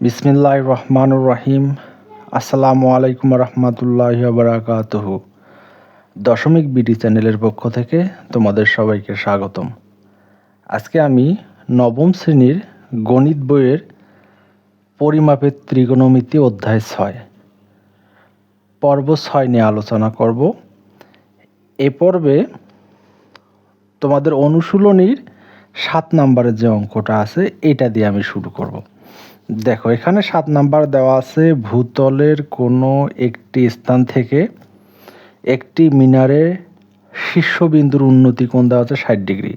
বিসমিল্লাহ রহমানুর রহিম। আসসালামু আলাইকুম রহমতুল্লাহ বারাকাতহ। দশমিক বিডি চ্যানেলের পক্ষ থেকে তোমাদের সবাইকে স্বাগতম। আজকে আমি নবম শ্রেণির গণিত বইয়ের পরিমাপের ত্রিগোণমিতি অধ্যায় ছয় পর্ব ছয় নিয়ে আলোচনা করব। এ পর্বে তোমাদের অনুশীলনীর সাত নাম্বারের যে অঙ্কটা আছে, এটা দিয়ে আমি শুরু করব। দেখো, এখানে সাত নাম্বার দেওয়া আছে, ভূতলের কোনো একটি স্থান থেকে একটি মিনারে শীর্ষবিন্দুর উন্নতি কোণ দেওয়া আছে ষাট ডিগ্রি।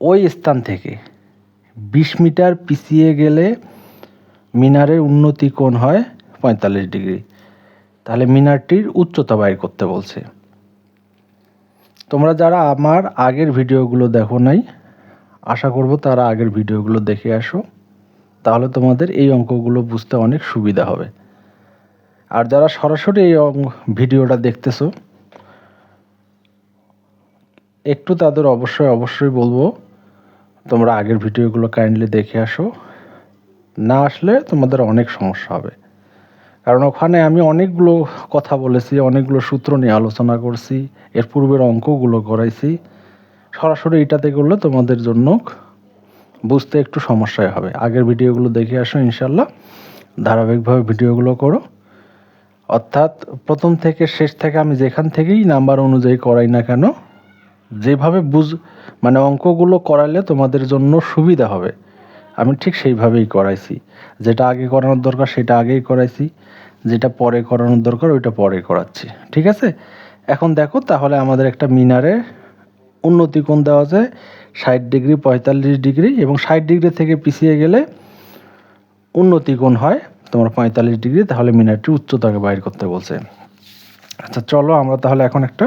ওই স্থান থেকে বিশ মিটার পিছিয়ে গেলে মিনারের উন্নতি কোণ হয় পঁয়তাল্লিশ ডিগ্রি। তাহলে মিনারটির উচ্চতা বাইর করতে বলছে। তোমরা যারা আমার আগের ভিডিওগুলো দেখো নাই, আশা করব তারা আগের ভিডিওগুলো দেখে আসো। তাহলে তোমাদের এই অঙ্কগুলো বুঝতে অনেক সুবিধা হবে। আর যারা সরাসরি এই ভিডিওটা দেখতেছো, একটু তাদের অবশ্যই অবশ্যই বলব, তোমরা আগের ভিডিওগুলো কাইন্ডলি দেখে আসো। না আসলে তোমাদের অনেক সমস্যা হবে। কারণ ওখানে আমি অনেকগুলো কথা বলেছি, অনেকগুলো সূত্র নিয়ে আলোচনা করছি, এর পূর্বের অঙ্কগুলো করাইছি। সরাসরি এটাতে করলে তোমাদের জন্য বুঝতে একটু সমস্যায় হবে। আগের ভিডিওগুলো দেখে আসো ইনশাল্লাহ ধারাবাহিকভাবে ভিডিওগুলো করো। অর্থাৎ প্রথম থেকে শেষ থেকে আমি যেখান থেকেই নাম্বার অনুযায়ী করাই না কেন, যেভাবে বুঝ মানে অঙ্কগুলো করালে তোমাদের জন্য সুবিধা হবে। আমি ঠিক সেইভাবেই করাইছি। যেটা আগে করানোর দরকার সেটা আগেই করাইছি। যেটা পরে করানোর দরকার ওইটা পরে করাচ্ছি। ঠিক আছে? এখন দেখো, তাহলে আমাদের একটা মিনারে উন্নতি কোণ দেওয়া যায়। ষাট ডিগ্রি, পঁয়তাল্লিশ ডিগ্রি এবং ষাট ডিগ্রি থেকে পিছিয়ে গেলে উন্নতি কোণ হয়? তোমার পঁয়তাল্লিশ ডিগ্রি, তাহলে মিনারটির উচ্চতাকে বাইর করতে বলছে। আচ্ছা চলো আমরা তাহলে এখন একটা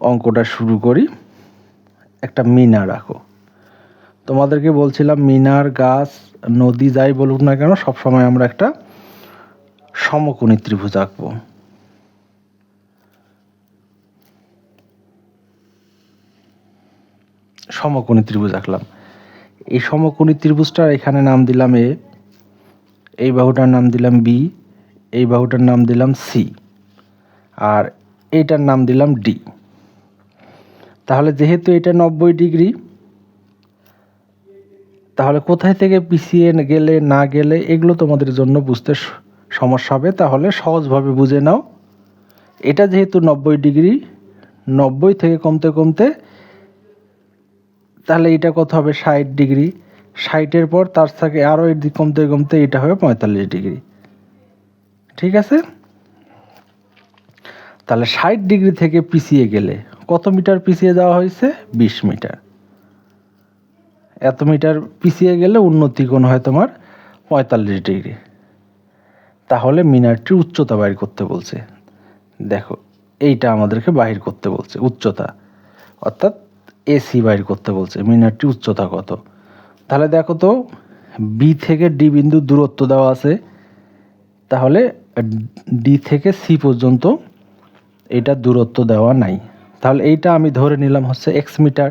অঙ্কটা শুরু করি। একটা মিনার রাখো তোমাদেরকে বলছিলাম মিনার, গাছ, নদী, যাই বলুক না কেন, সবসময় আমরা একটা সমকোণী ত্রিভুজ আঁকবো। সমকোণী ত্রিভুজ আঁকলাম। এই সমকোণী ত্রিভুজটার এখানে নাম দিলাম এ, এই বাহুটার নাম দিলাম বি, এই বাহুটার নাম দিলাম সি, আর এইটার নাম দিলাম ডি। তাহলে যেহেতু এটা নব্বই ডিগ্রি, তাহলে কোথায় থেকে পিছিয়ে গেলে, না গেলে এগুলো তোমাদের জন্য বুঝতে সমস্যা হবে। তাহলে সহজভাবে বুঝে নাও। এটা যেহেতু নব্বই ডিগ্রি, নব্বই থেকে কমতে কমতে তাহলে এটা কত হবে? ষাট ডিগ্রি। ষাটের পর তার থেকে আরও এদিক কমতে কমতে এটা হবে পঁয়তাল্লিশ ডিগ্রি। ঠিক আছে? তাহলে ষাট ডিগ্রি থেকে পিছিয়ে গেলে কত মিটার পিছিয়ে দেওয়া হয়েছে? বিশ মিটার। এত মিটার পিছিয়ে গেলে উন্নতি কোণ হয় তোমার? পঁয়তাল্লিশ ডিগ্রি। তাহলে মিনারটির উচ্চতা বাইর করতে বলছে। দেখো, এইটা আমাদেরকে বাহির করতে বলছে, উচ্চতা। অর্থাৎ এসি বাইর করতে বলছে, মিনারটি উচ্চতা কত? তাহলে দেখো তো বি থেকে ডি বিন্দু দূরত্ব দেওয়া আছে, তাহলে ডি থেকে সি পর্যন্ত এটা দূরত্ব দেওয়া নাই। তাহলে এইটা আমি ধরে নিলাম হচ্ছে এক্স মিটার,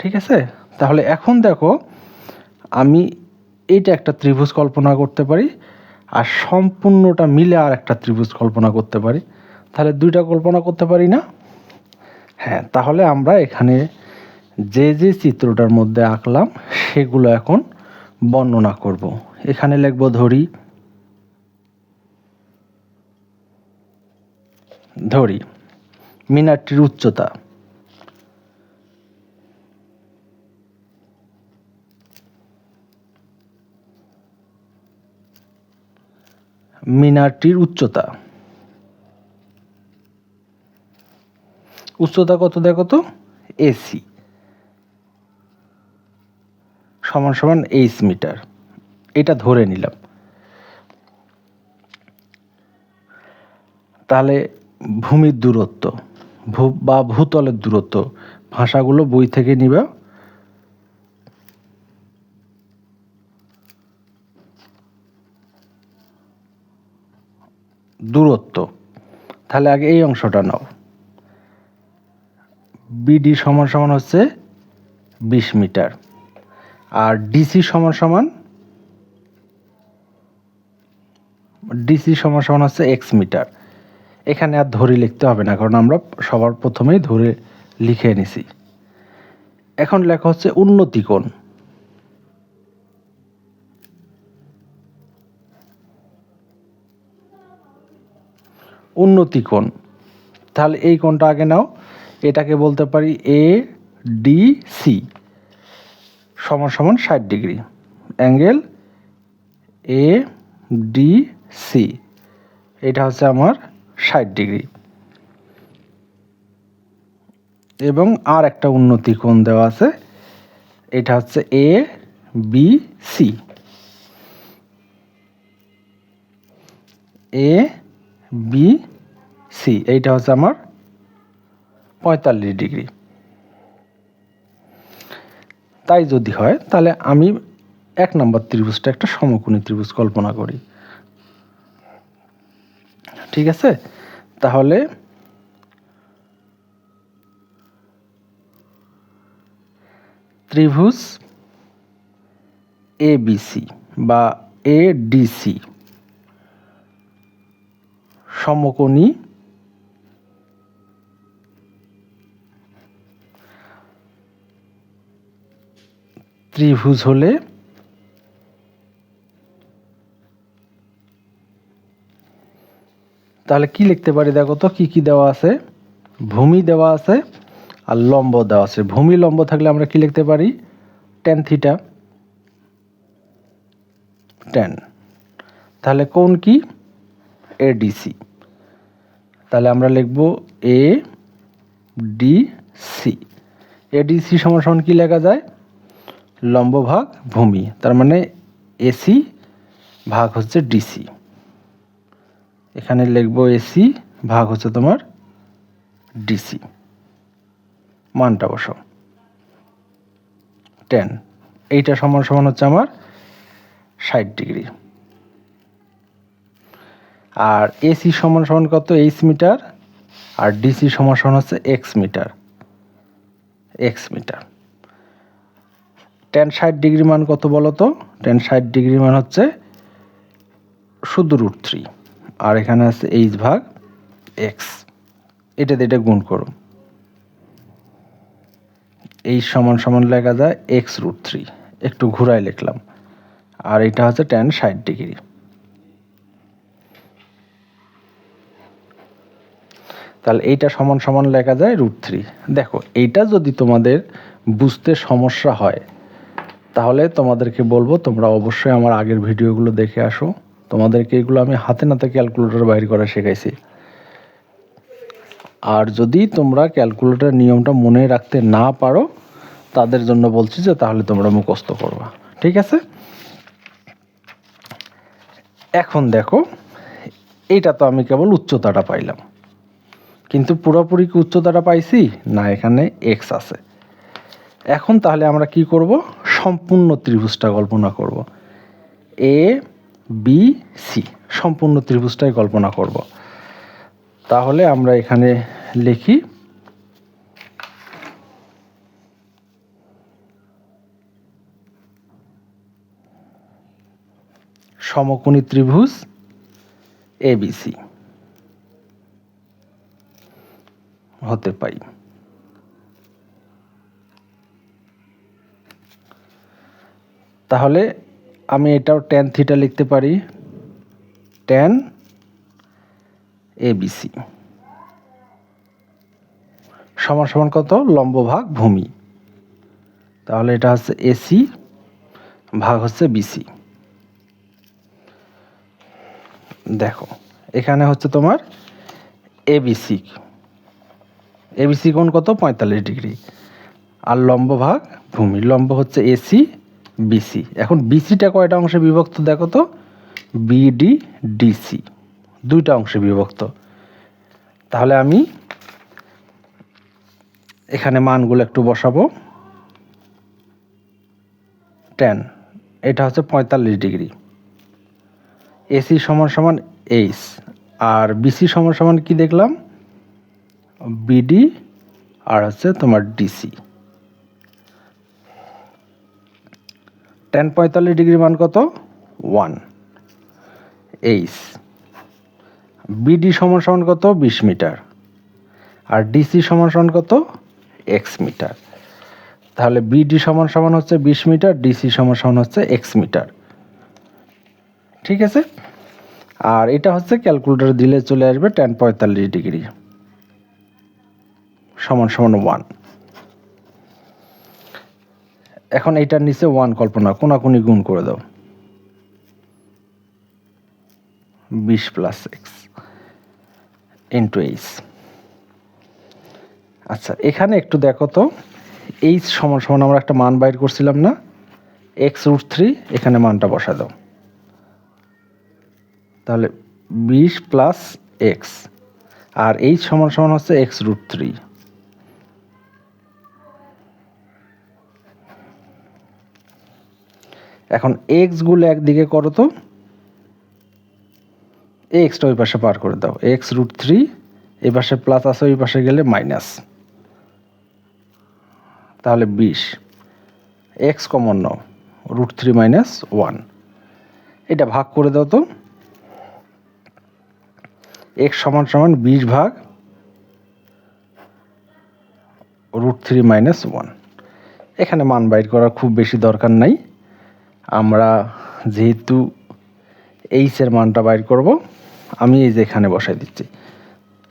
ঠিক আছে? তাহলে এখন দেখো, আমি এইটা একটা ত্রিভুজ কল্পনা করতে পারি, আর সম্পূর্ণটা মিলে আর একটা ত্রিভুজ কল্পনা করতে পারি। তাহলে দুইটা কল্পনা করতে পারি না? হ্যাঁ তাহলে আমরা এখানে যে যে চিত্রটার মধ্যে আঁকলাম, সেগুলো এখন বর্ণনা করব। এখানে লিখব ধরি ধরি, মিনারটির উচ্চতা। মিনারটির উচ্চতা। উচ্চতা কত দেখো তো? এসি সমান সমান এইচ মিটার এটা ধরে নিলাম। তাহলে ভূমির দূরত্ব, ভূ বা ভূতলের দূরত্ব, ভাষাগুলো বই থেকে নিবা। দূরত্ব। তাহলে আগে এই অংশটা নাও। বিডি সমান সমান হচ্ছে বিশ মিটার। আর ডিসি সমান সমান ডিসি সমান সমান হচ্ছে এক্স মিটার। এখানে আর ধরে লিখতে হবে না, কারণ আমরা সবার প্রথমেই ধরে লিখে নিছি। এখন লেখা হচ্ছে উন্নতি কোণ। উন্নতি কোণ। তাহলে এই কোণটা আগে নাও। এটাকে বলতে পারি এ ডি সি সমান সমান ষাট degree. Angle A D C এটা হচ্ছে আমার ষাট ডিগ্রি। এবং আর একটা উন্নতি কোণ দেওয়া আছে। এটা হচ্ছে A B C A B C এইটা হচ্ছে আমার পঁয়তাল্লিশ ডিগ্রি। তাই যদি হয়, তাহলে আমি এক নম্বর ত্রিভুজটা একটা সমকোণী ত্রিভুজ কল্পনা করি। ঠিক আছে? তাহলে ত্রিভুজ এ বিসি বা এ ডিসি সমকোণী ত্রিভুজ হলে তাহলে কি লিখতে পারি দেখো তো, কি কি দেওয়া আছে? ভূমি দেওয়া আছে আর লম্ব দেওয়া আছে। ভূমি লম্ব থাকলে আমরা কি লিখতে পারি? টেন থিটা টেন তাহলে কোন কি? এডিসি তাহলে আমরা লিখব এ ডি সি এডিসি সমান সমান কি লেখা যায়? লম্ব ভাগ ভূমি, তার মানে এসি ভাগ হচ্ছে ডিসি। এখানে লিখব এসি ভাগ হচ্ছে তোমার ডিসি। মানটা বসাও। টেন, এইটা সমান সমান হচ্ছে আমার ষাট ডিগ্রি। আর এসি সমান সমান কত? H metre. আর ডিসি সমান সমান হচ্ছে X metre. X metre. Tan ষাট ডিগ্রি মান কত বলো তো? টেন ষাট ডিগ্রি মান হচ্ছে শুধু রুট থ্রি আর এখানে আছে এইচ ভাগ এক্স এটাতে এটা গুণ করো। এই সমান সমান লেখা যায় এক্স রুট থ্রি একটু ঘুরাই লিখলাম। আর এটা হচ্ছে টেন ষাট ডিগ্রি। তাহলে এইটা সমান সমান লেখা যায় রুট থ্রি দেখো, এইটা যদি তোমাদের বুঝতে সমস্যা হয় তাহলে তোমাদেরকে বলব, তোমরা অবশ্যই আমার আগের ভিডিওগুলো দেখে আসো। তোমাদেরকে এগুলো আমি হাতে নাতে ক্যালকুলেটর বাইর করা শেখাইছি। আর যদি তোমরা ক্যালকুলেটর নিয়মটা মনে রাখতে না পারো, তাদের জন্য বলছি যে তাহলে তোমরা মুখস্থ করবা। ঠিক আছে? এখন দেখো এইটা তো আমি কেবল উচ্চতাটা পাইলাম। কিন্তু পুরোপুরি কি উচ্চতাটা পাইছি? না, এখানে এক্স আছে। এখন তাহলে আমরা কি করব? সম্পূর্ণ ত্রিভুজটা কল্পনা করব। এ বি সি সম্পূর্ণ ত্রিভুজটাই কল্পনা করব। তাহলে আমরা এখানে লিখি, সমকোণী ত্রিভুজ এবিসি হতে পাই। তাহলে আমি এটাও টেন থিটা লিখতে পারি। টেন এবিসি সমান সমান কত? লম্ব ভাগ ভূমি। তাহলে এটা হচ্ছে এসি ভাগ হচ্ছে বিসি দেখো, এখানে হচ্ছে তোমার এবিসি এবিসি কোণ কত? পঁয়তাল্লিশ ডিগ্রি। আর লম্ব ভাগ ভূমি। লম্ব হচ্ছে এসি বিসি এখন বিসিটা কয়টা অংশে বিভক্ত দেখো তো? বিডি ডিসি দুইটা অংশে বিভক্ত। তাহলে আমি এখানে মানগুলো একটু বসাবো। টেন এটা হচ্ছে পঁয়তাল্লিশ ডিগ্রি। এসি সমান সমান এইচ আর বিসি সমান সমান কি দেখলাম? বিডি আর হচ্ছে তোমার ডিসি টেন পঁয়তাল্লিশ ডিগ্রি মান কত? ওয়ান। এইচ। বিডি সমান সমান কত? বিশ মিটার। আর ডিসি সমান সমান কত? X metre. তাহলে বিডি সমান সমান হচ্ছে বিশ মিটার, ডিসি সমান সমান হচ্ছে এক্স মিটার। ঠিক আছে? আর এটা হচ্ছে ক্যালকুলেটর দিলে চলে আসবে টেন পঁয়তাল্লিশ ডিগ্রি। সমান সমান ওয়ান। এখন এইটার নিচে ওয়ান কল্পনা, কোনাকুনি গুণ করে দাও। বিশ প্লাস এক্স ইন্টু এইচ আচ্ছা এখানে একটু দেখো তো এইচ সমান সমান আমরা একটা মান বাইর করছিলাম না এক্স রুট থ্রি এখানে মানটা বসা দাও। তাহলে বিশ প্লাস এক্স আর এইচ সমান সমান হচ্ছে এক্স রুট থ্রি এখন এক্সগুলো একদিকে করো তো এক্সটা ওই পাশে পার করে দাও এক্স রুট থ্রি এই পাশে প্লাস আছে, ওই পাশে গেলে মাইনাস তাহলে বিশ। এক্স কমন নাও রুট থ্রি মাইনাস ওয়ান এটা ভাগ করে দাও তো। এক্স সমান সমান বিশ ভাগ রুট থ্রি মাইনাস ওয়ান এখানে মান বাইর করার খুব বেশি দরকার নাই। আমরা যেহেতু এইচের মানটা বাইর করব, আমি এই যে এখানে বসাই দিচ্ছি।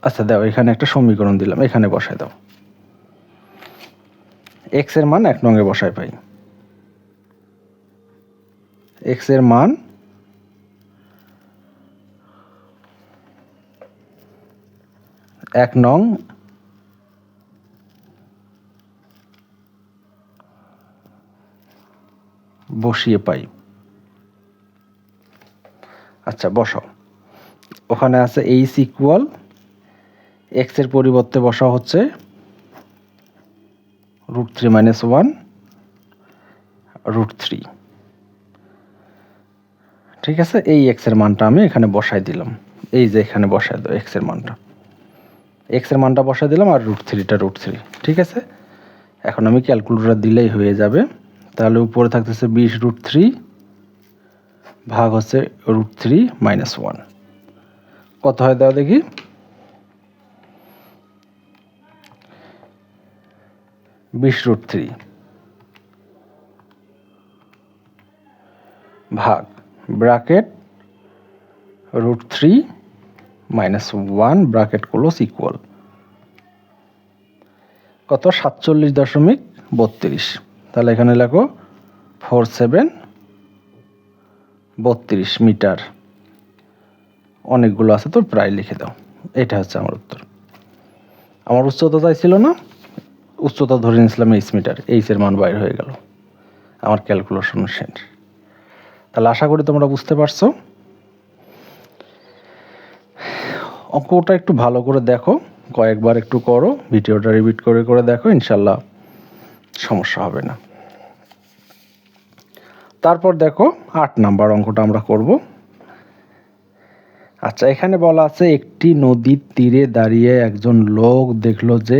আচ্ছা দাও, এখানে একটা সমীকরণ দিলাম, এখানে বসাই দাও। এক্সের মান এক নঙ্গে বসায় পাই। এক্সের মান এক নং বসিয়ে পাই। আচ্ছা বসাও ওখানে আছে এইচ ইকুয়াল এক্সের পরিবর্তে বসা হচ্ছে root three minus one root three ঠিক আছে? এই এক্সের মানটা আমি এখানে বসাই দিলাম। এই যে এখানে বসাই দাও এক্সের মানটা। এক্সের মানটা বসাই দিলাম আর রুট থ্রিটা রুট থ্রি ঠিক আছে? এখন আমি ক্যালকুলেটর দিলেই হয়ে যাবে। তাহলে উপরে থাকতেছে বিশ রুট থ্রি ভাগ হচ্ছে রুট থ্রি মাইনাস ওয়ান কত হয় দাও দেখি? বিশ রুট থ্রি ভাগ bracket root three minus one bracket close equal কত? সাতচল্লিশ দশমিক বত্রিশ। তাহলে এখানে লেখো ফোর সেভেন বত্রিশ মিটার। অনেকগুলো আছে, তো প্রায় লিখে দাও। এটা হচ্ছে আমার উত্তর। আমার উচ্চতা চাইছিল না, উচ্চতা ধরে নিয়েছিলাম এইচ মিটার এইচের মান বাইর হয়ে গেল। আমার ক্যালকুলেশন শেষ। তাহলে আশা করি তোমরা বুঝতে পারছ। অঙ্কটা একটু ভালো করে দেখো, কয়েকবার একটু করো, ভিডিওটা রিপিট করে করে দেখো, ইনশাল্লাহ সমস্যা হবে না। তারপর দেখো আট নাম্বার অঙ্কটা আমরা করব। আচ্ছা এখানে বলা আছে, একটি নদীর তীরে দাঁড়িয়ে একজন লোক দেখল যে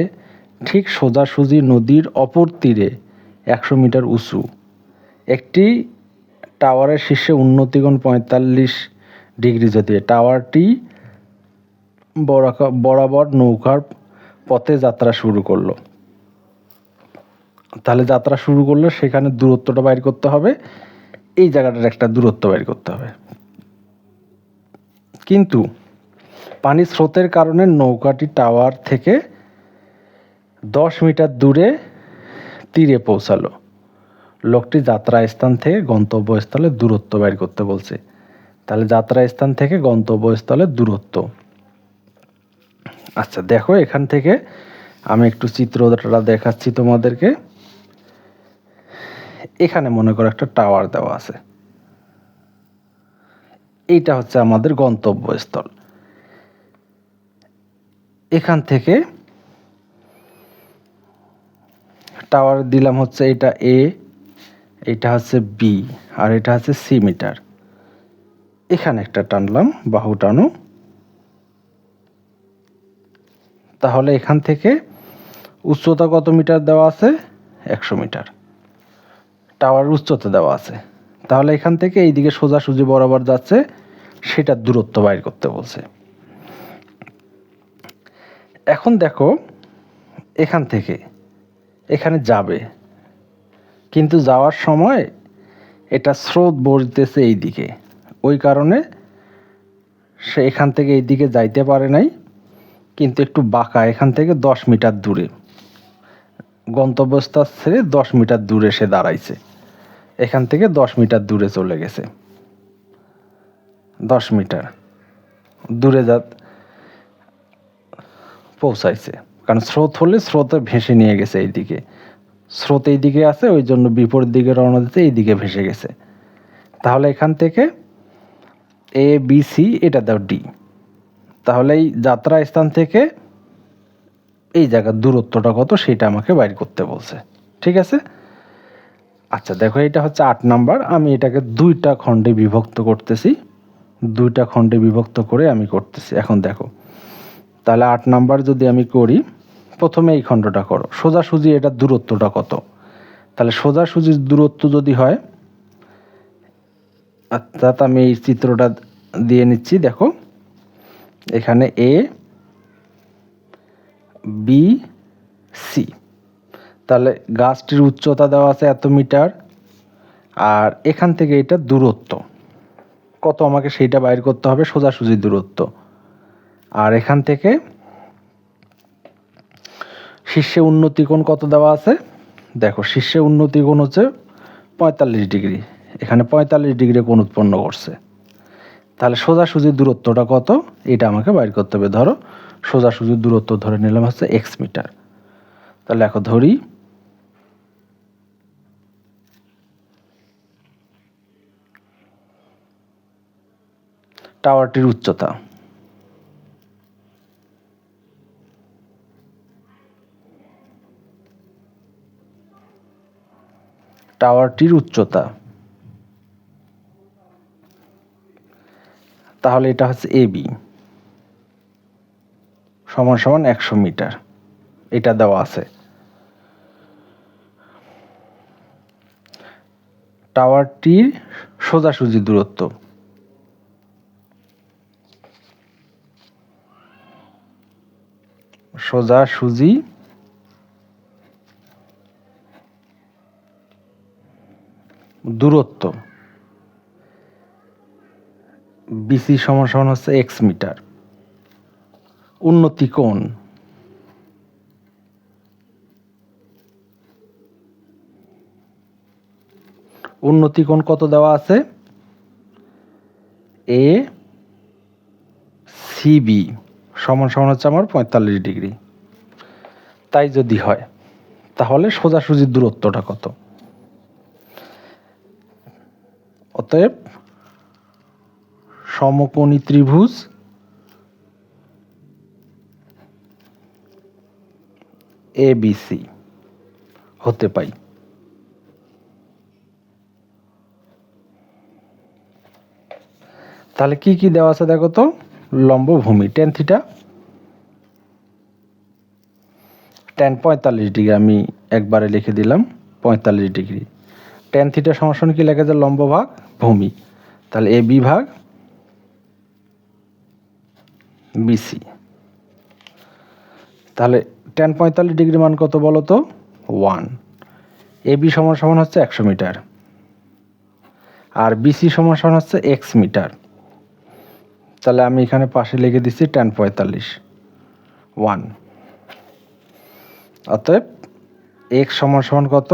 ঠিক সোজাসুজি নদীর অপর তীরে একশো মিটার উঁচু। একটি টাওয়ারের শীর্ষে উন্নতিগণ পঁয়তাল্লিশ ডিগ্রি যদি টাওয়ারটি বরাবর নৌকার পথে যাত্রা শুরু করল। তাহলে যাত্রা শুরু করলে সেখানে দূরত্বটা বাইর করতে হবে। এই জায়গাটার একটা দূরত্ব বাইর করতে হবে। কিন্তু পানির স্রোতের কারণে নৌকাটি টাওয়ার থেকে দশ মিটার দূরে তীরে পৌঁছালো। লোকটি যাত্রা স্থান থেকে গন্তব্যস্থলে দূরত্ব বাইর করতে বলছে। তাহলে যাত্রা স্থান থেকে গন্তব্যস্থলের দূরত্ব। আচ্ছা দেখো এখান থেকে আমি একটু চিত্রটা দেখাচ্ছি তোমাদেরকে। এখানে মনে করো একটা টাওয়ার দেওয়া আছে। এইটা হচ্ছে আমাদের গন্তব্যস্থল। এখান থেকে টাওয়ার দিলাম হচ্ছে এটা এ এটা হচ্ছে বি আর এটা হচ্ছে সি মিটার এখানে একটা টানলাম, বাহু টানো। তাহলে এখান থেকে উচ্চতা কত মিটার দেওয়া আছে? একশো মিটার টাওয়ার উচ্চতা দেওয়া আছে। তাহলে এখান থেকে এইদিকে সোজাসুজি বরাবর যাচ্ছে সেটার দূরত্ব বাইর করতে বলছে। এখন দেখো, এখান থেকে, এখানে যাবে। কিন্তু যাওয়ার সময় এটা স্রোত বইতেছে এই দিকে ওই কারণে সে এখান থেকে এই দিকে যাইতে পারে নাই, কিন্তু একটু বাঁকা, এখান থেকে দশ মিটার দূরে। গন্তব্যস্থল ছেড়ে দশ মিটার দূরে সে দাঁড়াইছে। এখান থেকে দশ মিটার দূরে চলে গেছে। দশ মিটার দূরে যা পৌঁছাইছে। কারণ স্রোত হলে স্রোতে ভেসে নিয়ে গেছে এইদিকে। স্রোত এই দিকে আছে, ওই জন্য বিপরীত দিকে রওনা দিতে এই দিকে ভেসে গেছে। তাহলে এখান থেকে এ বি সি এটা দাও ডি তাহলে এই যাত্রা স্থান থেকে এই জায়গার দূরত্বটা কত, সেটা আমাকে বাইর করতে বলছে। ঠিক আছে? আচ্ছা দেখো, এটা হচ্ছে আট নাম্বার। আমি এটাকে দুইটা খণ্ডে বিভক্ত করতেছি। দুইটা খণ্ডে বিভক্ত করে আমি করতেছি। এখন দেখো, তাহলে আট নাম্বার যদি আমি করি, প্রথমে এই খণ্ডটা করো। সোজাসুজি এটার দূরত্বটা কত? তাহলে সোজাসুজির দূরত্ব যদি হয়, অর্থাৎ আমি এই চিত্রটা দিয়ে নিচ্ছি, দেখো, এখানে এ বি সি তাহলে গাছটির উচ্চতা দেওয়া আছে এত মিটার, আর এখান থেকে এটা দূরত্ব। কত আমাকে সেইটা বাইর করতে হবে, সোজাসুজি দূরত্ব। আর এখান থেকে শীর্ষে উন্নতি কোণ কত দেওয়া আছে? দেখো, শীর্ষে উন্নতি কোণ হচ্ছে পঁয়তাল্লিশ ডিগ্রি। এখানে পঁয়তাল্লিশ ডিগ্রি কোণ উৎপন্ন করছে। তাহলে সোজাসুজি দূরত্বটা কত? এটা আমাকে বাইর করতে হবে। ধরো, সোজাসুজি দূরত্ব ধরে নিলাম হচ্ছে এক্স মিটার। তাহলে এখন ধরি টাওয়ারটির উচ্চতা। টাওয়ারটির উচ্চতা। তাহলে এটা হচ্ছে এ বি। সমান সমান একশো মিটার। এটা দেওয়া আছে। টাওয়ারটির সোজাসুজি দূরত্ব। সোজাসুজি দূরত্ব। বিসি সমান হচ্ছে এক্স মিটার। উন্নতি কোণ। উন্নতি কোণ কত দেওয়া আছে? এ সিবি সমান সমান হচ্ছে আমার পঁয়তাল্লিশ ডিগ্রি। তাই যদি হয়, তাহলে সোজাসুজি দূরত্বটা কত? অতএব সমকোণী ত্রিভুজ এ বি সি হতে পাই। তাহলে কি কি দেওয়া আছে দেখো তো? লম্ব ভূমি টেন থিটা টেন পঁয়তাল্লিশ ডিগ্রি, আমি একবারে লিখে দিলাম পঁয়তাল্লিশ ডিগ্রি। টেন থিটা সমস্যা কি লেখা যায়? লম্ব ভাগ ভূমি। তাহলে এ বি ভাগ বিসি তাহলে টেন পঁয়তাল্লিশ ডিগ্রি মান কত বলো তো? ওয়ান এ বি সমান হচ্ছে একশো মিটার। আর বিসি সমান সমান হচ্ছে এক্স মিটার। তাহলে আমি এখানে পাশে লিখে দিচ্ছি টেন পঁয়তাল্লিশ। ওয়ান অতএব এক সমান সমান কত?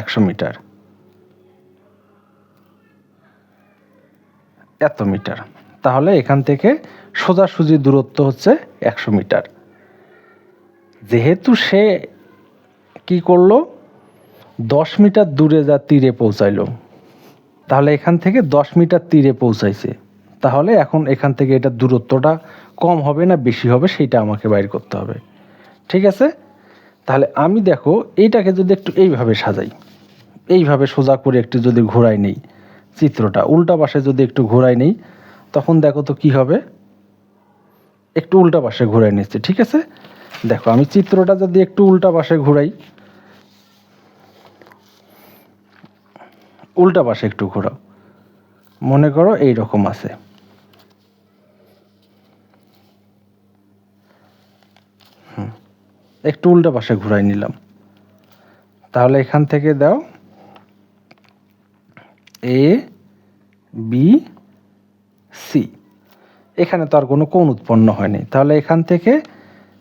একশো মিটার। এত মিটার। তাহলে এখান থেকে সোজাসুজি দূরত্ব হচ্ছে একশো মিটার। যেহেতু সে কি করল? দশ মিটার দূরে যা তীরে পৌঁছাইলো। তাহলে এখান থেকে দশ মিটার তীরে পৌঁছাইছে। তাহলে এখন এখান থেকে এটা দূরত্বটা কম হবে না বেশি হবে সেইটা আমাকে বাইর করতে হবে। ঠিক আছে? তাহলে আমি দেখো এইটাকে যদি একটু এইভাবে সাজাই, এইভাবে সোজা করে একটু যদি ঘোরাই নেই চিত্রটা, উল্টা পাশে যদি একটু ঘোরাই নেই, তখন দেখো তো কি হবে? একটু উল্টা পাশে ঘুরাই নিচ্ছে, ঠিক আছে? দেখো আমি চিত্রটা যদি একটু উল্টা পাশে ঘুরাই, উল্টা পাশে একটু ঘোরাও। মনে করো এই রকম আছে। একটু উল্টা পাশে ঘুরাই নিলাম। তাহলে এখান থেকে দাও। এ বি সি এখানে তো আর কোনো কোণ উৎপন্ন হয়নি। তাহলে এখান থেকে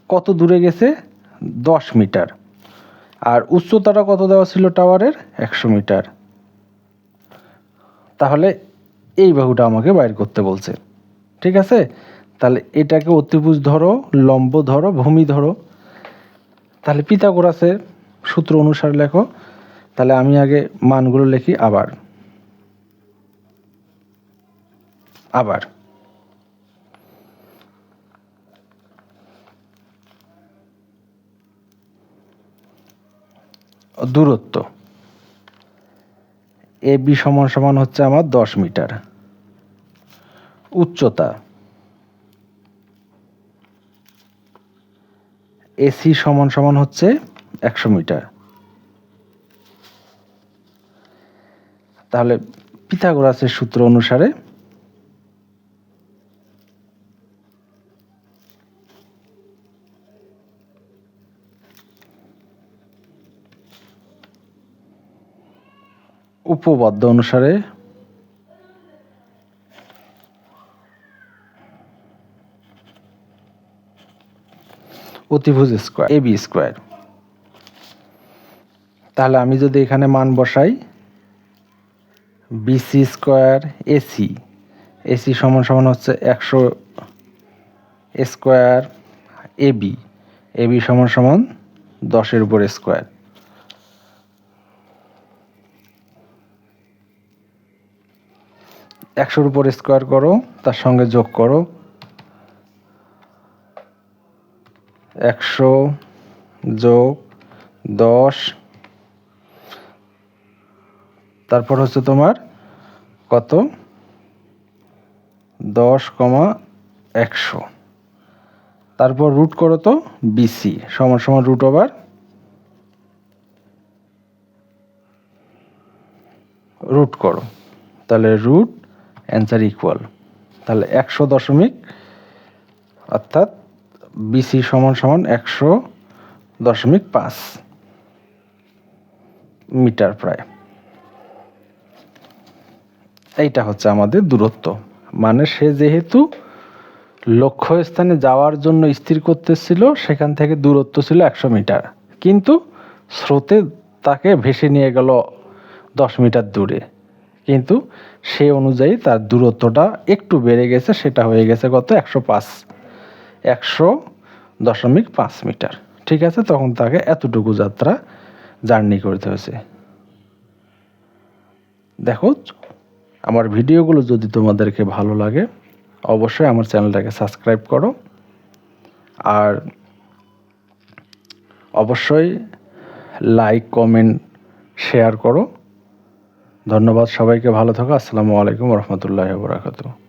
কত দূরে গেছে? দশ মিটার। আর উচ্চতাটা কত দেওয়া ছিল টাওয়ারের? একশো মিটার। তাহলে এই বাহুটা আমাকে বাইর করতে বলছে। ঠিক আছে? তাহলে এটাকে অতিভুজ ধরো, লম্ব ধরো, ভূমি ধরো। তাহলে পিতাগোরাসের সূত্র অনুসারে লেখো। তাহলে আমি আগে মানগুলো লিখি, আবার। আবার। দূরত্ব। এ বি সমান সমান হচ্ছে আমার দশ মিটার। উচ্চতা। এসি সমান সমান হচ্ছে একশো মিটার। তাহলে পিথাগোরাসের সূত্র অনুসারে উপপাদ্য অনুসারে অতিভুজ স্কোয়ার এ বি স্কোয়ার তাহলে আমি যদি এখানে মান বসাই বিসি স্কোয়ার এসি এসি সমান সমান হচ্ছে একশো স্কোয়ার এবি এবি সমান সমান দশের উপর স্কোয়ার একশোর উপর স্কোয়ার করো, তার সঙ্গে যোগ করো একশো যোগ দশ। তারপর হচ্ছে তোমার কত? দশ কমা একশো। তারপর রুট করো তো বিসি সমান সমান রুট ওভার রুট করো। তাহলে রুট অ্যান্সার ইকুয়াল তাহলে একশো দশমিক, অর্থাৎ বিসি সমান সমান একশো দশমিক পাঁচ মিটার প্রায়। এইটা হচ্ছে আমাদের দূরত্ব। মানে সে যেহেতু লক্ষ্যস্থানে যাওয়ার জন্য স্থির করতেছিল, সেখান থেকে দূরত্ব ছিল একশো মিটার। কিন্তু স্রোতে তাকে ভেসে নিয়ে গেল দশ মিটার দূরে। কিন্তু সে অনুযায়ী তার দূরত্বটা একটু বেড়ে গেছে, সেটা হয়ে গেছে কত একশো পাঁচ। একশো দশমিক পাঁচ মিটার। ঠিক আছে? তখন তাকে এতটুকু যাত্রা জার্নি করতে হয়েছে। দেখো, আমার ভিডিওগুলো যদি তোমাদেরকে ভালো লাগে, অবশ্যই আমার চ্যানেলটাকে সাবস্ক্রাইব করো। আর অবশ্যই লাইক, কমেন্ট, শেয়ার করো। ধন্যবাদ সবাইকে, ভালো থাকো। আসসালামু আলাইকুম রহমতুল্লাহ বরাকাতু